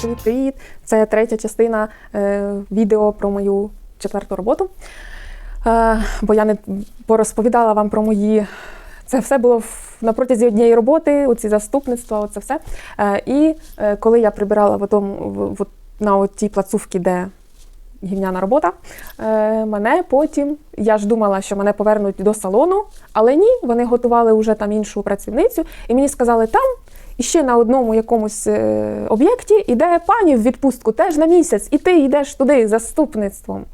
Привіт, привіт! Це третя частина е, відео про мою четверту роботу. Е, бо я не порозповідала вам про мої. Це все було на протязі однієї роботи, оці заступництва, оце все. Е, і е, коли я прибирала в тому, в, в, на тій плацувці, де гівняна робота, е, мене потім, я ж думала, що мене повернуть до салону, але ні, вони готували вже там іншу працівницю, і мені сказали, там і ще на одному якомусь е, об'єкті іде пані в відпустку теж на місяць, і ти йдеш туди заступництвом.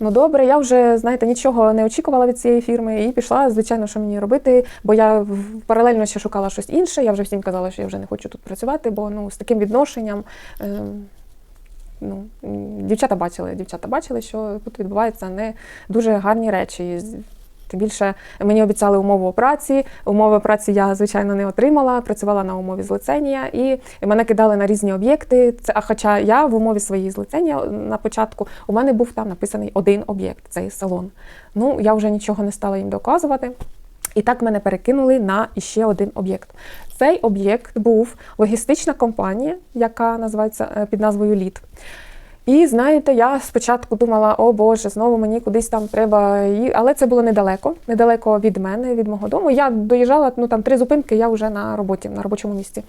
Ну добре, я вже знаєте нічого не очікувала від цієї фірми і пішла, звичайно, що мені робити, бо я паралельно ще шукала щось інше. Я вже всім казала, що я вже не хочу тут працювати, бо ну з таким відношенням. Е, Ну, дівчата бачили, дівчата бачили, що тут відбуваються не дуже гарні речі. Тим більше мені обіцяли умову праці. Умови праці я, звичайно, не отримала. Працювала на умові злицення, і мене кидали на різні об'єкти. Це, а хоча я в умові своєї злицення на початку у мене був там написаний один об'єкт цей салон. Ну, я вже нічого не стала їм доказувати. І так мене перекинули на іще один об'єкт. Цей об'єкт був логістична компанія, яка називається е, під назвою Лід. І знаєте, я спочатку думала, о Боже, знову мені кудись там треба. Але це було недалеко, недалеко від мене, від мого дому. Я доїжджала ну там три зупинки, я вже на роботі, на робочому місці.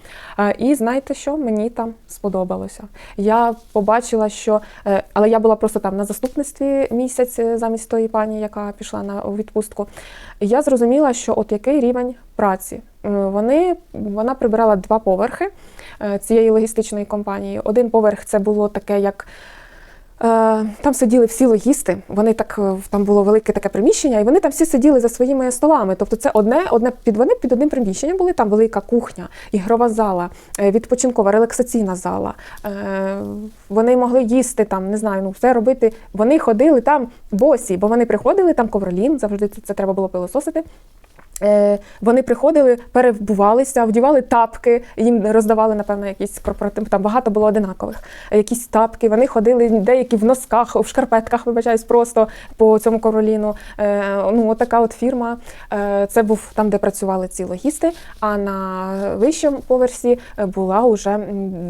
І знаєте що? Мені там сподобалося. Я побачила, що е, але я була просто там на заступництві місяць е, замість тої пані, яка пішла на відпустку. Я зрозуміла, що от який рівень праці. Е, Вони вона прибирала два поверхи е, цієї логістичної компанії. Один поверх це було таке, як. Е, Там сиділи всі логісти, вони так там було велике таке приміщення, і вони там всі сиділи за своїми столами. Тобто, це одне, одне під вони під одним приміщенням були там велика кухня, ігрова зала, відпочинкова, релаксаційна зала. Вони могли їсти там, не знаю, ну все робити. Вони ходили там босі, бо вони приходили там ковролін, завжди це треба було пилососити. Е, Вони приходили, перевбувалися, вдівали тапки, їм роздавали, напевно, якісь корпоратив. Там багато було одинакових. Якісь тапки. Вони ходили деякі в носках, в шкарпетках, вибачаюсь, просто по цьому короліну. Е, Ну, така от фірма. Е, Це був там, де працювали ці логісти. А на вищому поверсі була уже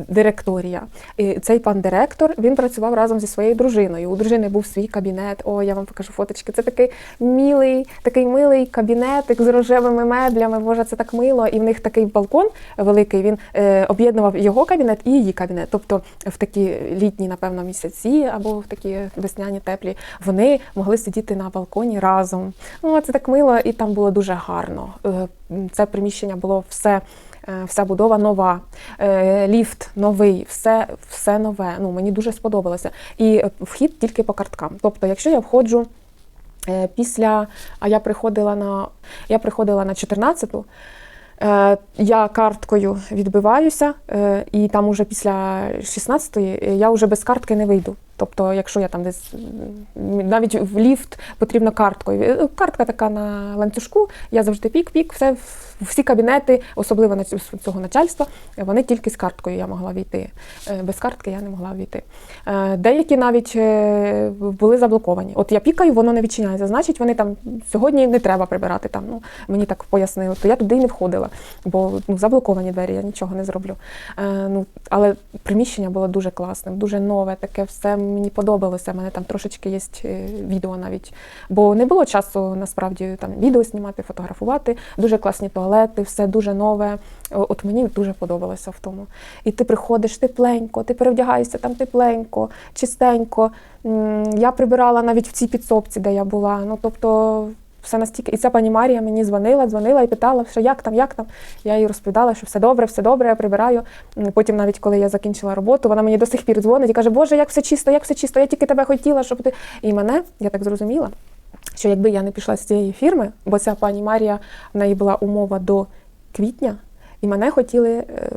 директорія. І цей пан директор він працював разом зі своєю дружиною. У дружини був свій кабінет. О, я вам покажу фоточки. Це такий милий, такий милий кабінетик з рожевими меблями. Боже, це так мило. І в них такий балкон великий. Він е, об'єднував його кабінет і її кабінет. Тобто в такі літні, напевно, місяці або в такі весняні теплі вони могли сидіти на балконі разом. Ну, це так мило, і там було дуже гарно. Е, Це приміщення було все. е, Вся будова нова, е, ліфт новий, все, все нове. Ну мені дуже сподобалося. І вхід тільки по карткам. Тобто, якщо я входжу після, а я приходила на я приходила на 14-ту. Е, Я карткою відбиваюся, е, і там уже після 16-ї я вже без картки не вийду. Тобто, якщо я там десь навіть в ліфт потрібно карткою. Е, Картка така на ланцюжку, я завжди пік-пік, все всі кабінети, особливо на цього начальства, вони тільки з карткою я могла війти. Е, Без картки я не могла війти. Е, Деякі навіть були заблоковані. От я пікаю, воно не відчиняється. Значить, вони там сьогодні не треба прибирати там. Ну мені так пояснили. То я туди і не входила, бо ну заблоковані двері, я нічого не зроблю. Ну але приміщення було дуже класним, дуже нове, таке все мені подобалося. У мене там трошечки є е, відео навіть, бо не було часу насправді там відео знімати, фотографувати. Дуже класні туалети, все дуже нове. От мені дуже подобалося в тому. І ти приходиш тепленько, ти перевдягаєшся там тепленько, чистенько. Я прибирала навіть в цій підсобці, де я була. Ну тобто. Все настільки, і ця пані Марія мені дзвонила, дзвонила і питала, що як там, як там. Я їй розповідала, що все добре, все добре, я прибираю. Потім, навіть коли я закінчила роботу, вона мені до сих пір дзвонить і каже, Боже, як все чисто, як все чисто, я тільки тебе хотіла, щоб ти. І мене, я так зрозуміла, що якби я не пішла з цієї фірми, бо ця пані Марія, в неї була умова до квітня, і мене хотіли е,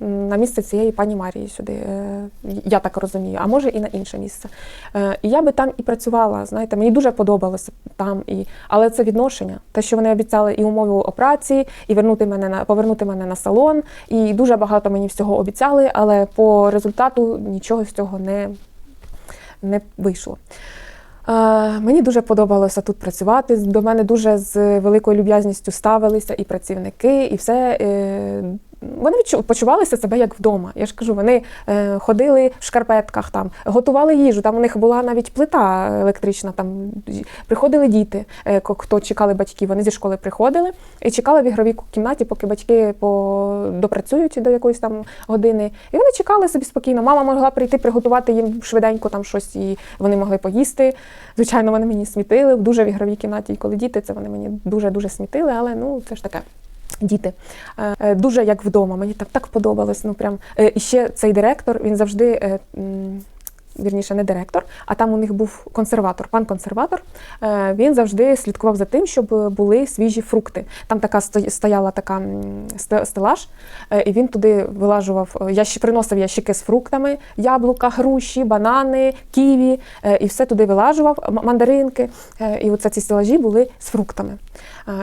на місце цієї пані Марії сюди. е, Я так розумію, а може і на інше місце. Е, І я би там і працювала. Знаєте, мені дуже подобалося там. І... Але це відношення. Те, що вони обіцяли і умову операції, і вернути мене на повернути мене на салон. І дуже багато мені всього обіцяли, але по результату нічого з цього не, не вийшло. Е, Мені дуже подобалося тут працювати. До мене дуже з великою люб'язністю ставилися і працівники, і все. Вони почувалися себе як вдома. Я ж кажу, вони е, ходили в шкарпетках, там, готували їжу. Там у них була навіть плита електрична. Там приходили діти, е, хто чекали батьків. Вони зі школи приходили і чекали в ігровій кімнаті, поки батьки по... допрацюють до якоїсь там години. І вони чекали собі спокійно. Мама могла прийти приготувати їм швиденько там щось, і вони могли поїсти. Звичайно, вони мені смітили дуже в ігровій кімнаті. І коли діти, це вони мені дуже дуже смітили, але ну це ж таке. Діти Е, е, дуже як вдома. Мені так так подобалось. Ну прям Е, і ще цей директор. Він завжди. Вірніше, не директор, а там у них був консерватор, пан консерватор. Е, Він завжди слідкував за тим, щоб були свіжі фрукти. Там така стояла така стелаж, е, і він туди вилажував. е, ящик, приносив ящики з фруктами, яблука, груші, банани, ківі, е, і все туди вилажував, мандаринки. І оце ці стелажі були з фруктами.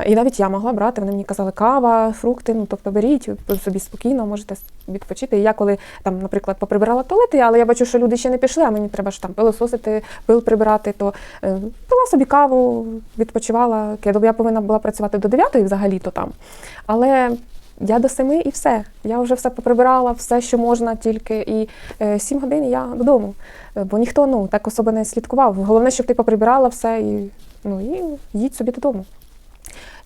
І навіть я могла брати. Вони мені казали, кава, фрукти. Ну тобто беріть собі спокійно, можете відпочити. І я коли там, наприклад, поприбирала туалети, але я бачу, що люди ще не пішли, а мені треба ж там пилососити, пил прибирати, то е, пила собі каву, відпочивала. Я, повинна була працювати до 9 взагалі-то там. Але я до семи і все. Я вже все поприбирала, все, що можна, тільки і е, 7 годин я додому. Е, Бо ніхто ну так особо не слідкував. Головне, щоб ти поприбирала все і ну і їдь собі додому.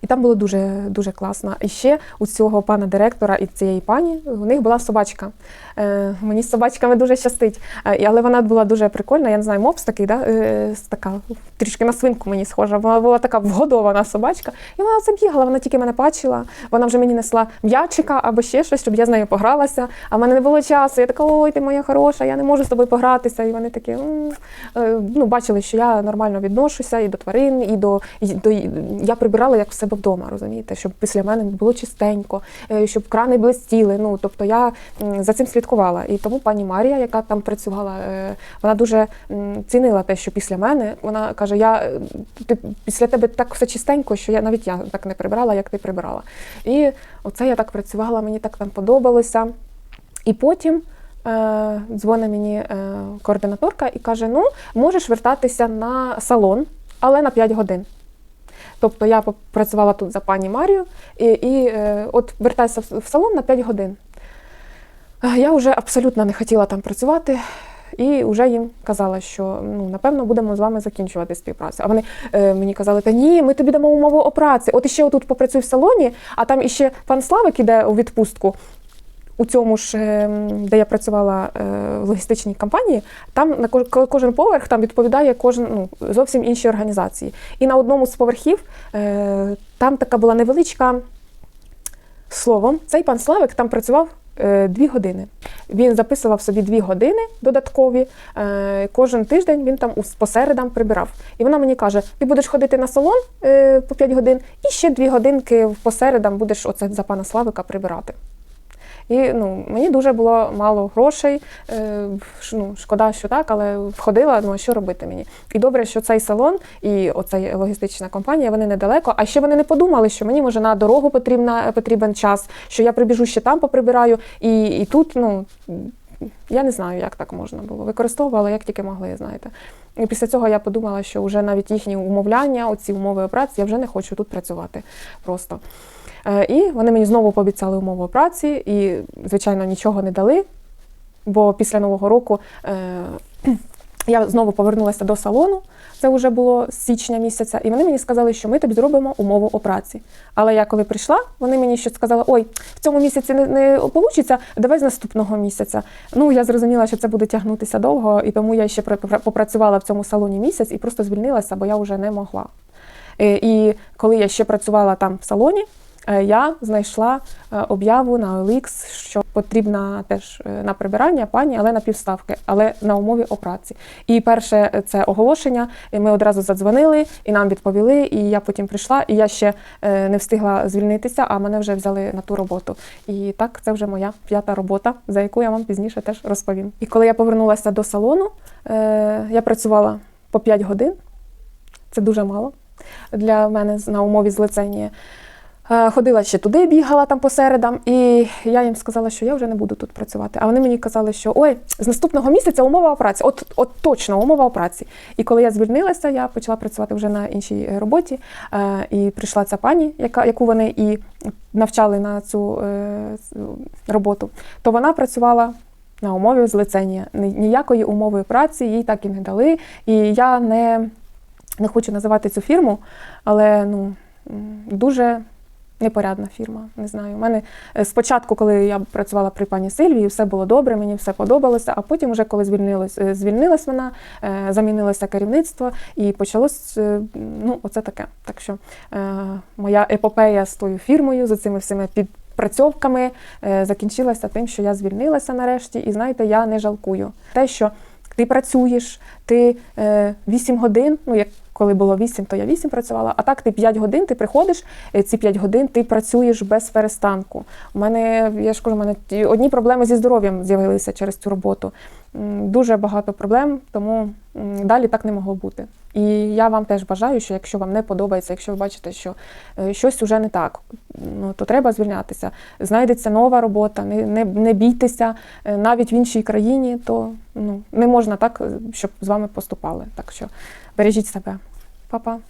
І там було дуже дуже класно. І ще у цього пана директора і цієї пані у них була собачка. Е, мені з собачками дуже щастить. Е, але вона була дуже прикольна. Я не знаю, мопс такий, да? е, така трішки на свинку мені схожа. Вона була така вгодована собачка. І вона це бігала, вона тільки мене бачила. Вона вже мені несла м'ячика або ще щось, щоб я з нею погралася. А в мене не було часу. Я така, ой, ти моя хороша, я не можу з тобою погратися. І вони такі, Е, ну, бачили, що я нормально відношуся і до тварин, і до, і до я прибирала як в себе вдома, розумієте, щоб після мене було чистенько, е, щоб крани блистіли. Ну тобто я за цим слідкувала. І тому пані Марія, яка там працювала, е, вона дуже цінила те, що після мене вона каже: Я е, ти після тебе так все чистенько, що я навіть я так не прибирала, як ти прибирала. І оце я так працювала, мені так там подобалося. І потім. Дзвонить мені координаторка і каже: ну, можеш вертатися на салон, але на 5 годин. Тобто я попрацювала тут за пані Марію і, і е, от вертаюся в в салон на 5 годин. Е, Я вже абсолютно не хотіла там працювати. І вже їм казала, що ну напевно будемо з вами закінчувати співпрацю. А вони е, мені казали, та ні, ми тобі дамо умову о праці. От іще отут попрацюй в салоні, а там іще пан Славик іде у відпустку. У цьому ж, е, де я працювала е, в логістичній компанії, там на ко- ко- кожен поверх там відповідає кожен ну, зовсім інші організації. І на одному з поверхів е, там така була невеличка словом. Цей пан Славик там працював дві години. Він записував собі дві години додаткові. Кожен тиждень він там по середам прибирав. І вона мені каже: ти будеш ходити на салон по 5 годин, і ще дві годинки по середам будеш оце за пана Славика прибирати. І ну, мені дуже було мало грошей. Е, ну, шкода, що так, але входила, ну що робити мені? І добре, що цей салон і оця логістична компанія, вони недалеко. А ще вони не подумали, що мені може на дорогу потрібна, потрібен час, що я прибіжу ще там поприбираю, і, і тут, ну. Я не знаю, як так можна було. Використовувала, як тільки могли, знаєте. І після цього я подумала, що вже навіть їхні умовляння, оці умови праці, я вже не хочу тут працювати просто. Е, І вони мені знову пообіцяли умови праці, і, звичайно, нічого не дали. Бо після Нового року е, я знову повернулася до салону, це вже було з січня місяця, і вони мені сказали, що ми тобі зробимо умову о праці. Але я коли прийшла, вони мені ще сказали: ой, в цьому місяці не, не вийде, давай з наступного місяця. Ну я зрозуміла, що це буде тягнутися довго, і тому я ще попрацювала в цьому салоні місяць і просто звільнилася, бо я вже не могла. Е, І коли я ще працювала там в салоні, я знайшла е, об'яву на OLX, що потрібна теж е, на прибирання пані, але на півставки, але на умові о праці. І перше е, це оголошення. і Ми одразу задзвонили і нам відповіли. І я потім прийшла, і я ще е, не встигла звільнитися, а мене вже взяли на ту роботу. І так, це вже моя п'ята робота, за яку я вам пізніше теж розповім. І коли я повернулася до салону, е, я працювала по 5 годин. Це дуже мало для мене на умові злицення. Е, Ходила ще туди, бігала там по середам, і я їм сказала, що я вже не буду тут працювати. А вони мені казали, що ой, з наступного місяця умова праці, от, от точно умова праці. І коли я звільнилася, я почала працювати вже на іншій е, роботі. Е, І прийшла ця пані, яка, яку вони і навчали на цю е, роботу, то вона працювала. На умові злицення. Ні- Ніякої умови праці їй так і не дали. І я не, не хочу називати цю фірму, але ну, дуже непорядна фірма. Не знаю. У мене е, спочатку, коли я працювала при пані Сильвії, все було добре, мені все подобалося. А потім, вже коли звільнилась, е, звільнилась вона, е, замінилося керівництво і почалось ну, оце таке. Так що моя епопея з тою фірмою, з цими всіми підпрацьовками е, закінчилася тим, що я звільнилася нарешті. І знаєте, я не жалкую. Те, що ти працюєш, ти е, 8 годин, ну як коли було 8, то я 8 працювала, а так ти 5 годин, ти приходиш, е, ці 5 годин ти працюєш без перестанку. У мене, я ж кажу, у мене одні проблеми зі здоров'ям з'явилися через цю роботу. Дуже багато проблем, тому далі так не могло бути. І я вам теж бажаю, що якщо вам не подобається, якщо ви бачите, що е, щось уже не так, ну то треба звільнятися. Знайдеться нова робота, не, не, не бійтеся, е, навіть в іншій країні, то ну, не можна так, щоб з вами поступали. Так що бережіть себе. Па-па.